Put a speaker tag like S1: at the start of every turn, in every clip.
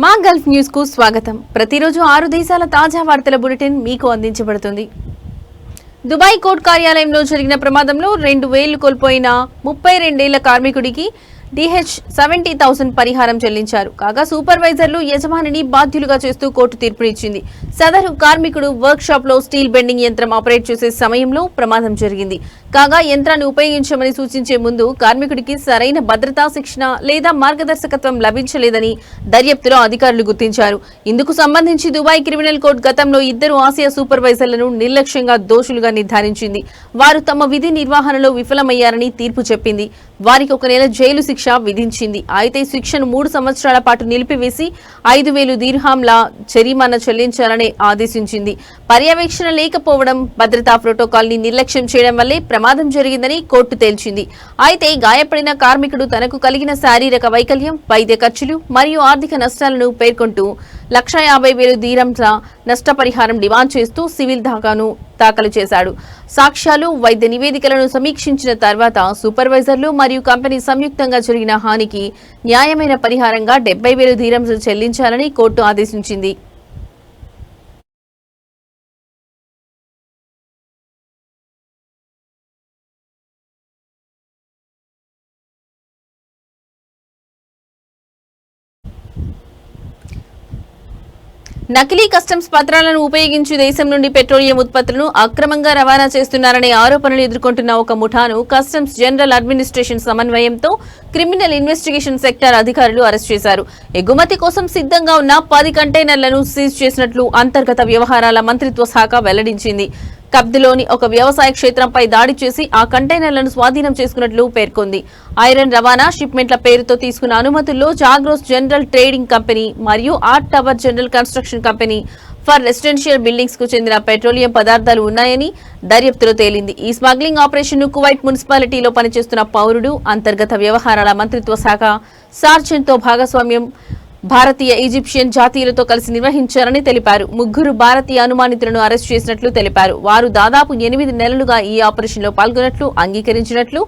S1: మా గల్ఫ్ న్యూస్కు స్వాగతం. ప్రతిరోజు ఆరు దేశాల తాజా వార్తల బులెటిన్ మీకు అందించబడుతుంది. దుబాయ్ కోర్టు కార్యాలయంలో జరిగిన ప్రమాదంలో రెండు వేళ్ళు కోల్పోయిన ముప్పై రెండేళ్ళ కార్మికుడికి డిహెచ్ సెవెంటీ థౌసండ్ పరిహారం చెల్లించారు. కాగా సూపర్వైజర్లు యజమానిని బాధ్యులుగా చేస్తూ కోర్టు తీర్పునిచ్చింది. సదరు కార్మికుడు వర్క్ షాప్లో స్టీల్ బెండింగ్ యంత్రం ఆపరేట్ చేసే సమయంలో ప్రమాదం జరిగింది. కాగా యంత్రాన్ని ఉపయోగించమని సూచించే ముందు కార్మికుడికి సరైన భద్రతా శిక్షణ లేదా మార్గదర్శకత్వం లభించలేదని దర్యాప్తులో అధికారులు గుర్తించారు. ఇందుకు సంబంధించి దుబాయ్ క్రిమినల్ కోర్టు గతంలో ఇద్దరు ఆసియా సూపర్వైజర్లను నిర్లక్ష్యంగా దోషులుగా నిర్ధారించింది. వారు తమ విధి నిర్వహణలో విఫలమయ్యారని తీర్పు చెప్పింది. వారికి ఒక నెల జైలు శిక్ష శిక్ష విధించింది. అయితే శిక్షను మూడు సంవత్సరాల పాటు నిలిపివేసి ఐదు వేలు దీర్హాంల జరిమానా చెల్లించాలని ఆదేశించింది. పర్యవేక్షణ లేకపోవడం భద్రతా ప్రోటోకాల్ని నిర్లక్ష్యం చేయడం వల్లే ప్రమాదం జరిగిందని కోర్టు తేల్చింది. అయితే గాయపడిన కార్మికుడు తనకు కలిగిన శారీరక వైకల్యం వైద్య ఖర్చులు మరియు ఆర్థిక నష్టాలను పేర్కొంటూ లక్ష యాభై వేలు దీరంల నష్టపరిహారం డిమాండ్ చేస్తూ సివిల్ దాఖాను దాఖలు చేశాడు. సాక్ష్యాలు వైద్య నివేదికలను సమీక్షించిన తర్వాత సూపర్వైజర్లు మరియు కంపెనీ సంయుక్తంగా జరిగిన హానికి న్యాయమైన పరిహారంగా డెబ్బై వేలు ధీరంలు చెల్లించాలని కోర్టు ఆదేశించింది. నకిలీ కస్టమ్స్ పత్రాలను ఉపయోగించి దేశం నుండి పెట్రోలియం ఉత్పత్తులను అక్రమంగా రవాణా చేస్తున్నారనే ఆరోపణలు ఎదుర్కొంటున్న ఒక ముఠాను కస్టమ్స్ జనరల్ అడ్మినిస్ట్రేషన్ సమన్వయంతో క్రిమినల్ ఇన్వెస్టిగేషన్ సెక్టార్ అధికారులు అరెస్ట్ చేశారు. ఎగుమతి కోసం సిద్ధంగా ఉన్న పది కంటైనర్లను సీజ్ చేసినట్లు అంతర్గత వ్యవహారాల మంత్రిత్వ శాఖ వెల్లడించింది. కబ్దిలోని ఒక వ్యవసాయ క్షేత్రంపై దాడి చేసి ఆ కంటైనర్లను స్వాధీనం చేసుకున్నట్లు పేర్కొంది. ఐరన్ రవాణా షిప్మెంట్ల పేరుతో తీసుకున్న అనుమతుల్లో జాగ్రోస్ జనరల్ ట్రేడింగ్ కంపెనీ మరియు Art Tower General Construction Company for Residential బిల్డింగ్స్కు చెందిన పెట్రోలియం పదార్థాలు ఉన్నాయని దర్యాప్తులో తేలింది. ఈ స్మగ్లింగ్ ఆపరేషన్ను కువైట్ మున్సిపాలిటీలో పనిచేస్తున్న పౌరుడు అంతర్గత వ్యవహారాల మంత్రిత్వ శాఖ సార్జెంట్తో భాగస్వామ్యం భారతీయ ఈజిప్షియన్ జాతీయులతో కలిసి నిర్వహించారని తెలిపారు. ముగ్గురు భారతీయ అనుమానితులను అరెస్ట్ చేసినట్లు తెలిపారు. వారు దాదాపు ఎనిమిది నెలలుగా ఈ ఆపరేషన్లో పాల్గొన్నట్లు అంగీకరించినట్లు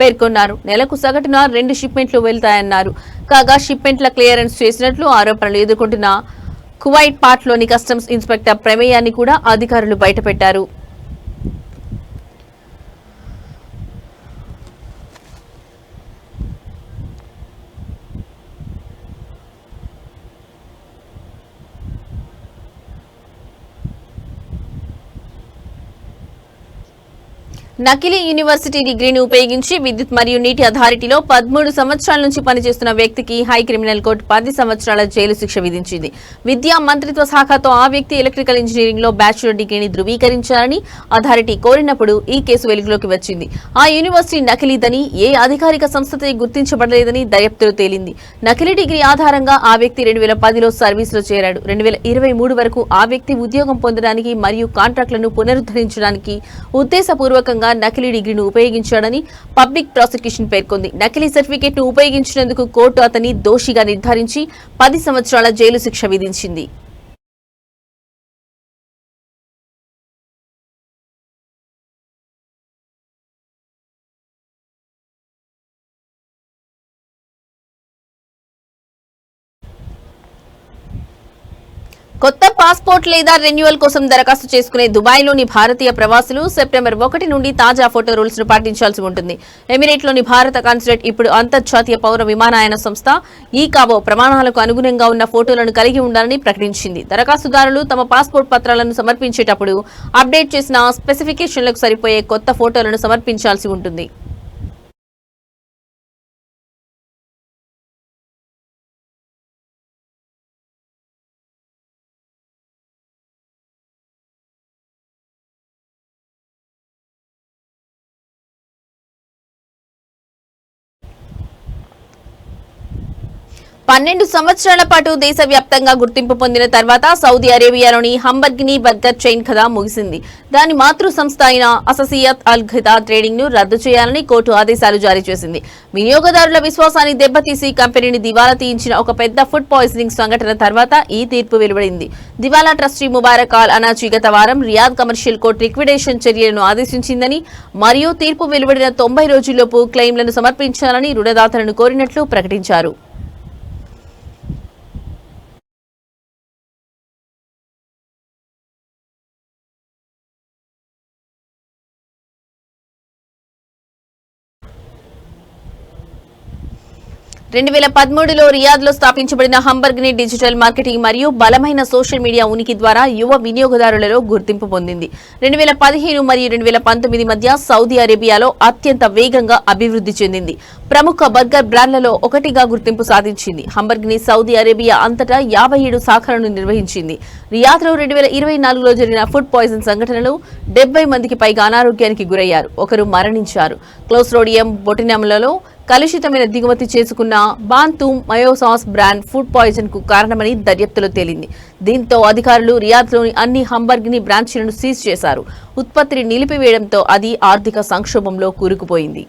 S1: పేర్కొన్నారు. నెలకు సగటున రెండు షిప్మెంట్లు వెళ్తాయన్నారు. కాగా షిప్మెంట్ల క్లియరెన్స్ చేసినట్లు ఆరోపణలు ఎదుర్కొంటున్న కువైట్ పాట్లోని కస్టమ్స్ ఇన్స్పెక్టర్ ప్రమేయాన్ని కూడా అధికారులు బయటపెట్టారు. నకిలీ యూనివర్సిటీ డిగ్రీని ఉపయోగించి విద్యుత్ మరియు నీటి అథారిటీలో పదమూడు సంవత్సరాల నుంచి పనిచేస్తున్న వ్యక్తికి హై క్రిమినల్ కోర్టు పది సంవత్సరాల జైలు శిక్ష విధించింది. విద్యా మంత్రిత్వ శాఖతో ఆ వ్యక్తి ఎలక్ట్రికల్ ఇంజనీరింగ్లో బ్యాచులర్ డిగ్రీని ధృవీకరించాలని అథారిటీ కోరినప్పుడు ఈ కేసు వెలుగులోకి వచ్చింది. ఆ యూనివర్సిటీ నకిలీదని ఏ అధికారిక సంస్థతో గుర్తించబడలేదని దర్యాప్తులో తేలింది. నకిలీ డిగ్రీ ఆధారంగా ఆ వ్యక్తి రెండు వేల పదిలో సర్వీసులో చేరాడు. రెండు వేల ఇరవై మూడు వరకు ఆ వ్యక్తి ఉద్యోగం పొందడానికి మరియు కాంట్రాక్టులను పునరుద్ధరించడానికి ఉద్దేశపూర్వకంగా నకిలీ డిగ్రీని ఉపయోగించాడని పబ్లిక్ ప్రాసిక్యూషన్ పేర్కొంది. నకిలీ సర్టిఫికేట్ను ఉపయోగించినందుకు కోర్టు అతన్ని దోషిగా నిర్ధారించి పది సంవత్సరాల జైలు శిక్ష విధించింది. కొత్త పాస్పోర్ట్ లేదా రెన్యువల్ కోసం దరఖాస్తు చేసుకునే దుబాయ్లోని భారతీయ ప్రవాసులు సెప్టెంబర్ ఒకటి నుండి తాజా ఫోటో రూల్స్ను పాటించాల్సి ఉంటుంది. ఎమిరేట్లోని భారత కాన్సులేట్ ఇప్పుడు అంతర్జాతీయ పౌర విమానయాన సంస్థ ఈ కాబో ప్రమాణాలకు అనుగుణంగా ఉన్న ఫోటోలను కలిగి ఉండాలని ప్రకటించింది. దరఖాస్తుదారులు తమ పాస్పోర్ట్ పత్రాలను సమర్పించేటప్పుడు అప్డేట్ చేసిన స్పెసిఫికేషన్లకు సరిపోయే కొత్త ఫోటోలను సమర్పించాల్సి ఉంటుంది. పన్నెండు సంవత్సరాల పాటు దేశవ్యాప్తంగా గుర్తింపు పొందిన తర్వాత సౌదీ అరేబియాలోని హంబర్గిని బర్గర్ చైన్ కథ ముగిసింది. దాని మాతృ సంస్థ అయిన అససియత్ అల్ ఖితా ట్రేడింగ్ను రద్దు చేయాలని కోర్టు ఆదేశాలు జారీ చేసింది. వినియోగదారుల విశ్వాసాన్ని దెబ్బతీసి కంపెనీని దివాలా తీయించిన ఒక పెద్ద ఫుడ్ పాయిజనింగ్ సంఘటన తర్వాత ఈ తీర్పు వెలువడింది. దివాలా ట్రస్టీ ముబారక్ అల్ అనాజీ గత వారం రియాద్ కమర్షియల్ కోర్టు లిక్విడేషన్ చర్యలను ఆదేశించిందని మరియు తీర్పు వెలువడిన తొంభై రోజుల్లోపు క్లెయిమ్లను సమర్పించాలని రుణదాతలను కోరినట్లు ప్రకటించారు. రెండు వేల పదమూడులో రియాద్లో స్థాపించబడిన హంబర్గ్ని డిజిటల్ మార్కెటింగ్ మరియు బలమైన సోషల్ మీడియా ఉనికి ద్వారా యువ వినియోగదారులలో గుర్తింపు పొందింది. రెండు వేల పదిహేను మరియు రెండు వేల పంతొమ్మిది మధ్య సౌదీ అరేబియాలో అత్యంత వేగంగా అభివృద్ధి చెందింది. ప్రముఖ బర్గర్ బ్రాండ్లలో ఒకటిగా గుర్తింపు సాధించింది. హంబర్గ్ని సౌదీ అరేబియా అంతటా యాభై ఏడు శాఖలను నిర్వహించింది. రియాద్లో రెండు వేల ఇరవై నాలుగులో జరిగిన ఫుడ్ పాయిజన్ సంఘటనలో డెబ్బై మందికి పైగా అనారోగ్యానికి గురయ్యారు. ఒకరు మరణించారు. క్లోస్ రోడియం బొటినములలో కలుషితమైన దిగుమతి చేసుకున్న బాంతూమ్ మయోసాస్ బ్రాండ్ ఫుడ్ పాయిజన్కు కారణమని దర్యాప్తులో తేలింది. దీంతో అధికారులు రియాద్లోని అన్ని హంబర్గిని బ్రాంచీలను సీజ్ చేశారు. ఉత్పత్తిని నిలిపివేయడంతో అది ఆర్థిక సంక్షోభంలో కూరుకుపోయింది.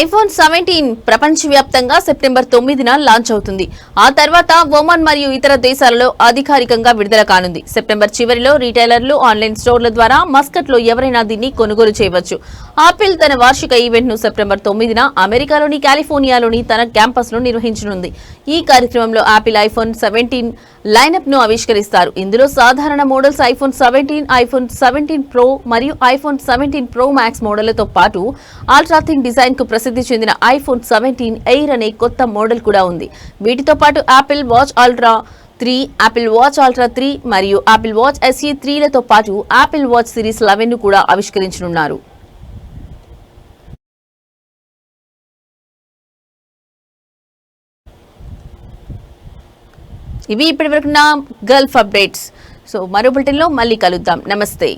S1: ఐఫోన్ సెవెంటీన్ ప్రపంచవ్యాప్తంగా సెప్టెంబర్ తొమ్మిదిన లాంచ్ అవుతుంది. ఆ తర్వాత ఒమన్ మరియు ఇతర దేశాలలో అధికారికంగా విడుదల కానుంది. సెప్టెంబర్ చివరిలో రీటైలర్లు ఆన్లైన్ స్టోర్ల ద్వారా మస్కట్లో ఎవరైనా దీన్ని కొనుగోలు చేయవచ్చు. ఆపిల్ తన వార్షిక ఈవెంట్ను సెప్టెంబర్ తొమ్మిదిన అమెరికాలోని కాలిఫోర్నియాలోని తన క్యాంపస్లో నిర్వహించనుంది. ఈ కార్యక్రమంలో ఆపిల్ ఐఫోన్ సెవెంటీన్ లైనప్ను ఆవిష్కరిస్తారు. ఇందులో సాధారణ models iPhone seventeen iPhone seventeen Pro మరియు ఐఫోన్ సెవెంటీన్ ప్రో మ్యాక్స్ మోడళ్ళతో పాటు ఆల్ట్రాథిన్ డిజైన్కు ప్రసిద్ధి చెందిన ఐఫోన్ సెవెంటీన్ ఎయిర్ అనే కొత్త మోడల్ కూడా ఉంది. వీటితో పాటు Apple Watch Ultra three Apple Watch Ultra three మరియు యాపిల్ వాచ్ ఎస్ఈ త్రీలతో పాటు యాపిల్ వాచ్ సిరీస్ లెవెన్ను కూడా ఆవిష్కరించనున్నారు. ఇవి ఇప్పటివరకు నా గల్ఫ్ అప్డేట్స్. సో మరో బులెటిన్లో మళ్ళీ కలుద్దాం. నమస్తే.